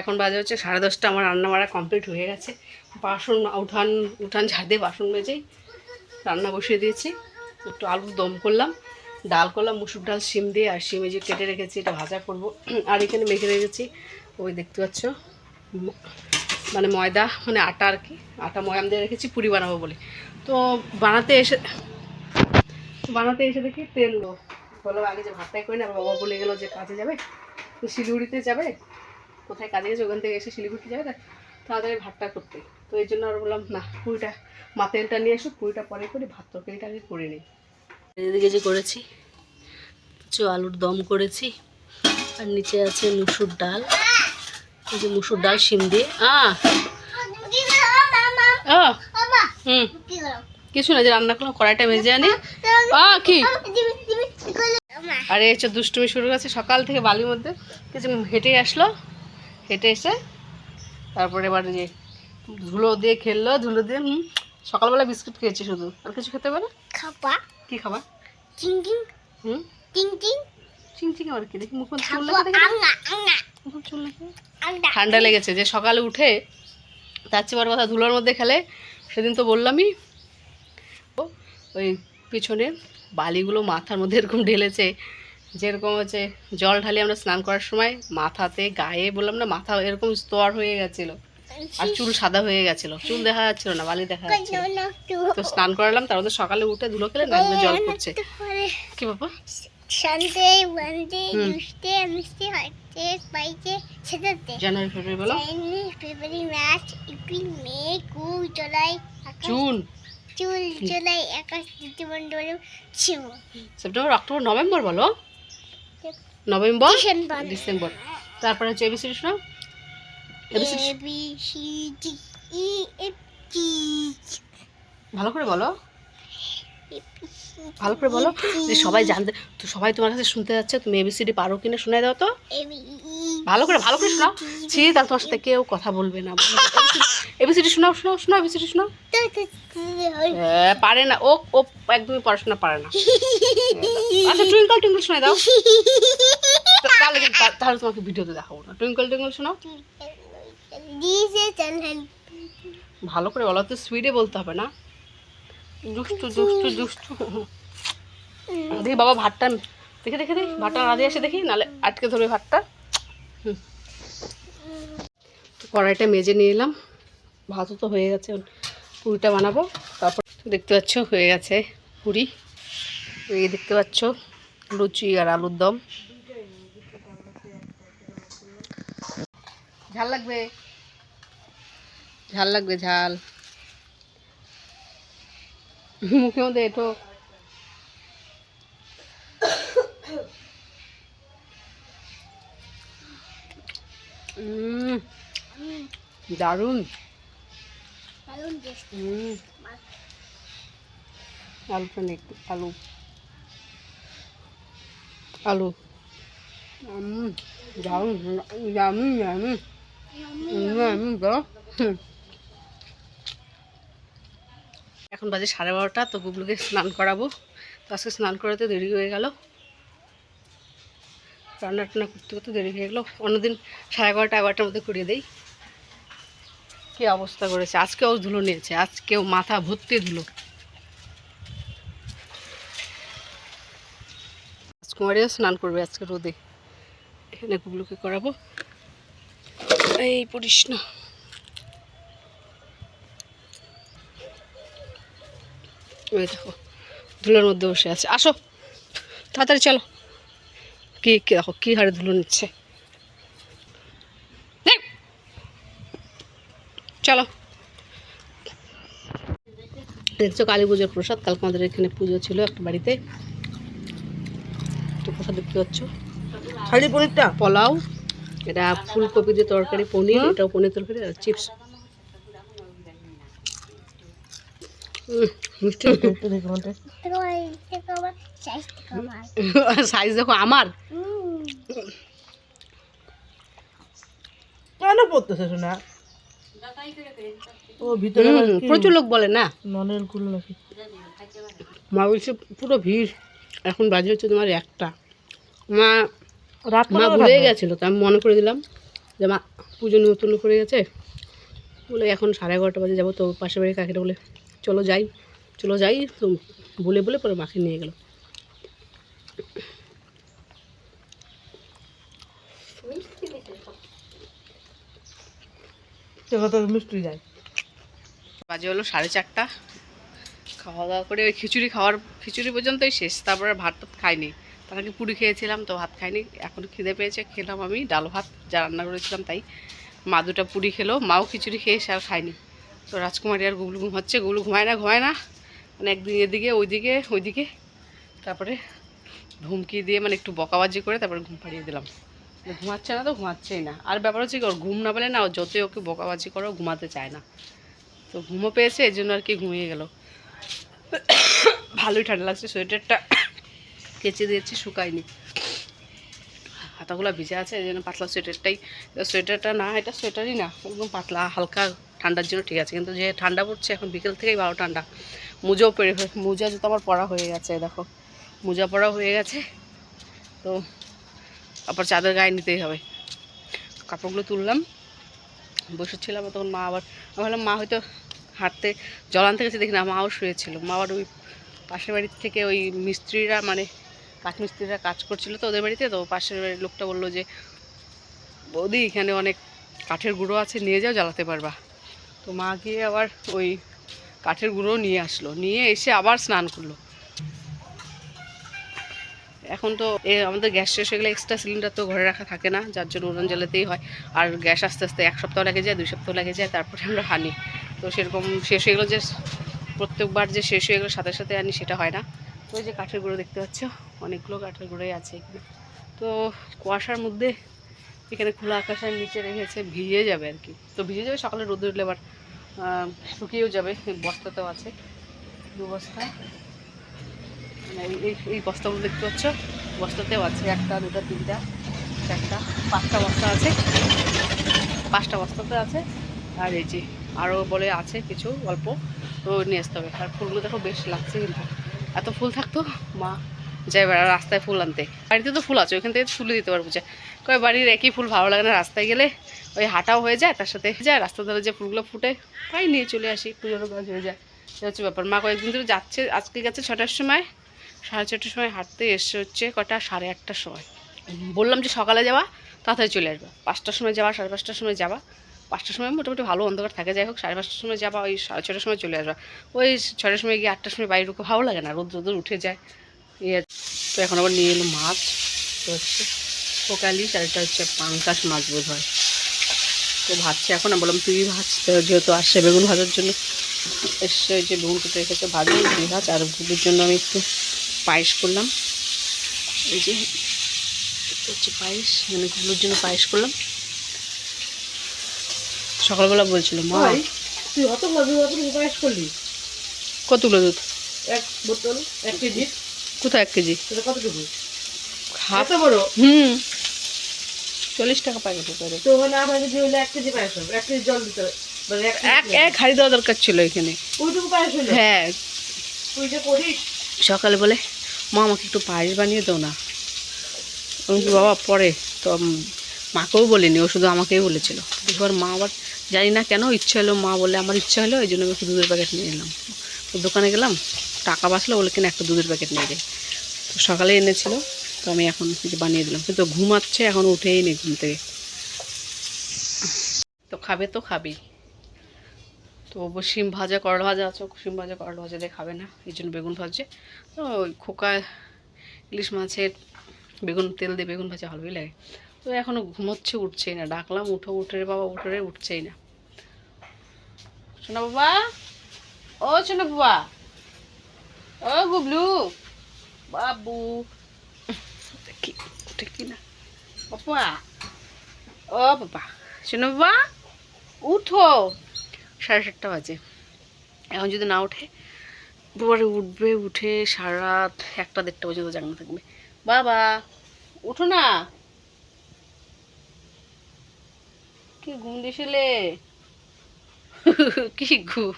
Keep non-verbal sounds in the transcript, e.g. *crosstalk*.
এখন বাজে হচ্ছে সাড়ে দশটা, আমার রান্না বাড়া কমপ্লিট হয়ে গেছে। বাসন, উঠান উঠান ঝাড় দিয়ে বাসন মেজেই রান্না বসিয়ে দিয়েছি। একটু আলুর দম করলাম, ডাল করলাম, মুসুর ডাল, শিম দিয়ে, আর শিমে যে কেটে রেখেছি, এটা ভাজা করব। আর এখানে মেখে রেখেছি, ওই দেখতে পাচ্ছ মানে ময়দা মানে আটা আর কি, আটা, ময়াম দিয়ে রেখেছি, পুরি বানাবো বলে। তো বানাতে এসে বানাতে এসে দেখি তেল বললাম, আগে যে ভাতটাই করি না বাবা বলে গেলো যে কাজে যাবে, তো শিলিগুড়িতে যাবে কোথায় কাজে গেছে ওখান থেকে এসে শিলিগুড়িতে যাবে তা তাড়াতাড়ি ভাতটা করতে। তো এই জন্য আর বললাম না পুরিটা মা তেলটা নিয়ে আসুক পুরিটা পরে করি ভাত তরকারিটা আগে করে নিই। এদিকে যে করেছি কিছু আলুর দম করেছি আর নিচে আছে মুসুর ডাল। এই যে মুসুর ডাল শিম দিয়ে। হুম। কিছু না যে রান্না করলাম কড়াইটা মেজে আনি। আ কি? আরে হচ্ছে দুষ্টুমি শুরু করেছে সকাল থেকে বালির মধ্যে কিছু হেঁটে আসলো। হেঁটে এসে তারপরে এবার যে ধুলো দিয়ে খেললো ধুলো দিয়ে হুম সকালবেলা বিস্কুট খেয়েছি শুধু। আর কিছু খেতে পারে? খাপা কি খাবার চিং চিং। হুম? চিং চিং। চিং চিং আবার কি? দেখি মুখ চুল খাব মুখ চুল ঠান্ডা লেগেছে যে সকালে উঠে তার চেয়ে বড় কথা ধুলোর মধ্যে খেলে সেদিন তো বললামই ও, ওই পিছনে বালিগুলো মাথার মধ্যে এরকম ঢেলেছে যেরকম হচ্ছে জল ঢালি আমরা স্নান করার সময় মাথাতে গায়ে বললাম না, মাথা এরকম স্তর হয়ে গেছিল। আর চুল সাদা হয়ে গেছিল। চুল দেখা যাচ্ছিল না, বালি দেখা যাচ্ছিল। তো স্নান করালাম, তার মধ্যে সকালে উঠে ধুলো খেলে নাকবে জল পড়ছে। কি বাবা? January February February May June September October November বলো। November December. তারপরে হচ্ছে এবিসিডি শোনাও ভালো করে বলো। ভালো করে বলো। যে সবাই জানতে তো সবাই তোমার কাছে শুনতে যাচ্ছে তুমি এবিসিডি পারো কিনা শুনে দাও তো। ভালো করে ভালো করে শোনাও। ছি তাহলে তোমার সাথে কেউ কথা বলবে না। এবিসিডি শোনাও শোনাও শোনাও এবিসিডি শোনাও। হ্যাঁ, পারে না। ও ও একদমই পড়াশোনা পারে না। আচ্ছা টুইঙ্কল টুইঙ্কল শোনাই দাও। তাহলে তাহলে তোমাকে ভিডিওতে দেখাবো না। টুইঙ্কল টুইঙ্কল শোনাও। ভালো করে বলো তো সুইডে বলতে হবে না। দুষ্টু দুষ্টু দুষ্টু। দেখি বাবা ভাতটা দেখে দেখে দেখি। ভাতটা না দিয়ে আসে দেখি নালে আটকে ধরবে ভাতটা। কড়াইটা মেজে নিয়ে এলাম। ভাতও তো হয়ে গেছে পুরিটা বানাবো। তারপর দেখতে পাচ্ছ, হয়ে গেছে পুরি। এই দেখতে পাচ্ছ, লুচি আর আলুর দম। ঝাল লাগবে? ঝাল লাগবে, ঝাল। মুখের মধ্যে দারুণ। আলুটা একটু আলু। আলু। দারুণ দামি দামি দামি এখন বাজে সাড়ে বারোটা তো গুগলুকে স্নান করাবো। তো আজকে স্নান করাতে দেরি হয়ে গেল। রান্না টান্না করতে করতে দেরি হয়ে গেলো। অন্যদিন সাড়ে এগারোটা, এগারোটার মধ্যে করিয়ে দেই। কি অবস্থা করেছে? আজকেও ধুলো নিয়েছে, আজকেও মাথা ভর্তি ধুলো। রাজকুমারীও স্নান করবে আজকে রোদে। এখানে গুগলুকে করাবো। এই পড়িস না ওই দেখো, ধুলোর মধ্যে বসে আছে। আসো, তাড়াতাড়ি চলো। কি কি দেখো কি হারে ধুলো নিচ্ছে! চলো। দেখছ কালী পুজোর প্রসাদ? কালকে আমাদের এখানে পুজো ছিল একটা বাড়িতে। তো প্রসাদ দেখতে পাচ্ছ খালি পনিরটা? পোলাও এটা ফুলকপি দিয়ে তরকারি পনির এটাও পনির তরকারি আর চিপস। সাইজ *laughs* দেখো আমার. কেন পড়তেছে শোনা? প্রচুর লোক বলে না? মা বলছে পুরো ভিড়। এখন বাজে হচ্ছে তোমার একটা। মা রাত মা ভুলে? গেছিল তো আমি মনে করে দিলাম যে মা পুজো নতুন করে গেছে। বলে এখন সাড়ে এগারোটা বাজে যাব তো পাশের বাড়ির কাকিটা বলে চলো যাই। চলো যাই তো বলে বলে পরে মাকে নিয়ে গেলো। সেটা মিষ্টি যায়। বাজে হলো সাড়ে চারটা। খাওয়া দাওয়া করে ওই খিচুড়ি খাওয়ার খিচুড়ি পর্যন্তই শেষ। তারপরে ভাত টাত খাইনি। তার আগে পুরি খেয়েছিলাম তো ভাত খাইনি। এখন খিদে পেয়েছে খেলাম আমি ডাল ভাত যা রান্না করেছিলাম তাই। মা দুটা পুরি খেলো মাও খিচুড়ি খেয়ে সে আর খায়নি। তো রাজকুমারী আর গুগলু ঘুমাচ্ছে গুগলু ঘুমায় না ঘুমায় না। মানে একদিন এদিকে, ওইদিকে ওইদিকে। তারপরে ধুমকি দিয়ে মানে একটু বকাবাজি করে তারপরে ঘুম পাড়িয়ে দিলাম। ঘুমাচ্ছে না তো ঘুমাচ্ছেই না। আর ব্যাপার হচ্ছে কি, ওর ঘুম না পেলে না যতই ওকে বকাবাজি করো ঘুমাতে চায় না। তো ঘুমও পেয়েছে এই জন্য আর কি ঘুমিয়ে গেল। ভালোই ঠান্ডা লাগছে, সোয়েটারটা কেচে দিয়েছি, শুকায়নি। হাতাগুলো ভিজে আছে, এই জন্য পাতলা সোয়েটারটাই। সোয়েটারটা না, এটা সোয়েটারই না, একদম পাতলা, হালকা, ঠান্ডার জন্য ঠিক আছে। কিন্তু যে ঠান্ডা পড়ছে, এখন বিকেল থেকেই ভালো ঠান্ডা। মোজাও পেরে মোজা জুতো আমার পরা হয়ে গেছে, দেখো। মোজা পরা হয়ে গেছে। তো আবার চাদর গায়ে নিতেই হবে। কাপড়গুলো তুললাম। বসেছিলাম, তখন মা আবার আমি ভাবলাম, মা হয়তো হাঁটতে জল আনতে গেছে, দেখি না মাও শুয়েছিল। মা আবার ওই পাশের বাড়ির থেকে ওই মিস্ত্রিরা মানে কাঠমিস্ত্রিরা কাজ করছিল তো ওদের বাড়িতে, তো পাশের বাড়ির লোকটা বলল যে, বৌদি, এখানে অনেক কাঠের গুঁড়ো আছে, নিয়ে যাও, জ্বালাতে পারবা। তো মা গিয়ে আবার ওই কাঠের গুঁড়ো নিয়ে আসলো। নিয়ে এসে আবার স্নান করল। এখন তো আমাদের গ্যাস শেষ হয়ে গেলে এক্সট্রা সিলিন্ডার তো ঘরে রাখা থাকে না, যার জন্য উড়ন জ্বালাতেই হয়। আর গ্যাস আস্তে আস্তে এক সপ্তাহ লেগে যায়, দুই সপ্তাহ লেগে যায়, তারপরে আমরা হানি। তো সেরকম শেষ হয়ে গেলো যে, প্রত্যেকবার যে শেষ হয়ে গেলো সাথে সাথে আনি সেটা হয় না। তো যে কাঠের গুঁড়ো দেখতে পাচ্ছ, অনেকগুলো কাঠের গুঁড়োই আছে এখানে। তো কুয়াশার মধ্যে এখানে খোলা আকাশের নিচে রেখেছে, ভিজে যাবে আর কি। তো ভিজে যাবে সকালে রোদ উঠলে আবার শুকিয়েও যাবে বস্তাতেও আছে। দু বস্তা। মানে এই- এই বস্তাগুলো দেখতে পাচ্ছ? বস্তাতেও আছে একটা, দুটা, তিনটা, চারটা, পাঁচটা বস্তা আছে। পাঁচটা বস্তাতে আছে। আর এই যে আরও বলে আছে কিছু, অল্প নিয়ে আসতে হবে। আর ফুলগুলো দেখো বেশ লাগছে কিন্তু। এত ফুল থাকতো? মা। যাই বেড়া রাস্তায় ফুল আনতে। বাড়িতে তো ফুল আছে, ওইখান থেকে তুলে দিতে পারব যে। কয় বাড়ির একই ফুল, ভালো লাগে না রাস্তায় গেলে। ওই হাঁটাও হয়ে যায়, তার সাথে যায় রাস্তা ধারে যে ফুলগুলো ফুটে, তাই নিয়ে চলে আসি পুজোর কাজ হয়ে যায়। এটা হচ্ছে ব্যাপার। মা কয়েকদিন ধরে যাচ্ছে, আজকে গেছে ছটার সময়। সাড়ে ছটার সময় হাঁটতে এসে হচ্ছে কটা, সাড়ে আটটার সময়। বললাম যে সকালে যাওয়া, তাড়াতাড়ি চলে আসবা। পাঁচটার সময় যাওয়া, সাড়ে পাঁচটার সময় যাওয়া। পাঁচটার সময় মোটামুটি ভালো অন্ধকার থাকে, যাই হোক, সাড়ে পাঁচটার সময় যাবা ওই সাড়ে ছটার সময় চলে আসবা ওই ছটার সময় গিয়ে আটটার সময় বাইরে ঢুকে ভালো লাগে না রোদ রোদ উঠে যায়। তো এখন আবার নিয়ে এলো মাছ। তো হচ্ছে ফোকালিশ আর এটা হচ্ছে পাঙ্কাশ মাছ বোধ হয় তো ভাজছে এখন। আমি বললাম তুই ভাজ তো যেহেতু আসছে বেগুন ভাজার জন্য এসে ওই যে বেগুন কেটে রেখেছে ভাজি দুই ভাজ আর গুলির জন্য আমি একটু পায়েস করলাম। এই যে হচ্ছে পায়েস মানে গুলোর জন্য পায়েস করলাম। সকালবেলা বলছিল মা তুই অত অত পায়েস করলি? কতগুলো দুধ? এক বোতল এক কেজি। কোথায় এক কেজি? হাফ। বড়? হুম। চল্লিশ টাকা প্যাকেট করে তো এক কেজি পায়েস এক কেজি জল দিতে হবে। মানে এক হাড়ি দেওয়া দরকার ছিল এখানে। ওইটুকু পায়েস হইল হ্যাঁ। তুই যে করিস। সকালে বলে মা আমাকে একটু পায়েস বানিয়ে দাও না। আমি বাবা পরে। তো মাকেও বলিনি ও শুধু আমাকেই বলেছিল। এবার মা আবার জানি না কেন ইচ্ছা হলো মা বলে আমার ইচ্ছা হলো ওই জন্য আমি একটু দুধের প্যাকেট নিয়ে এলাম। তো দোকানে গেলাম টাকা বাঁচলো বলে কিনা একটা দুধের প্যাকেট নিয়ে যাই তো সকালে এনেছিল, তো আমি এখন বানিয়ে দিলাম। কিন্তু ঘুমাচ্ছে, এখন উঠেই নেই ঘুম থেকে। তো খাবে তো খাবেই। তো শিম ভাজা, করলা ভাজা আছে শিম ভাজা, করলা ভাজা দিয়ে খাবে না, এই জন্য বেগুন ভাজছে। তো ওই খোকা, ইলিশ মাছের বেগুন, তেল দিয়ে বেগুন ভাজা ভালোই লাগে। তো এখনও ঘুমোচ্ছে, উঠছেই না। ডাকলাম, উঠো, উঠে রে বাবা, উঠে রে, উঠছেই না। শোনা বাবা, ও শোনা বাবা। ও গুবলু। বাবু। দেখি উঠে কি না। বাবা। ও বাবা। শোনো বাবা। উঠো। সাড়ে সাতটা বাজে। এখন যদি না ওঠে পরে উঠবে উঠে সারা রাত একটা দেড়টা পর্যন্ত জাগনা থাকবে। বাবা উঠো না। কি ঘুম দিছিলে *laughs* কি ঘুম?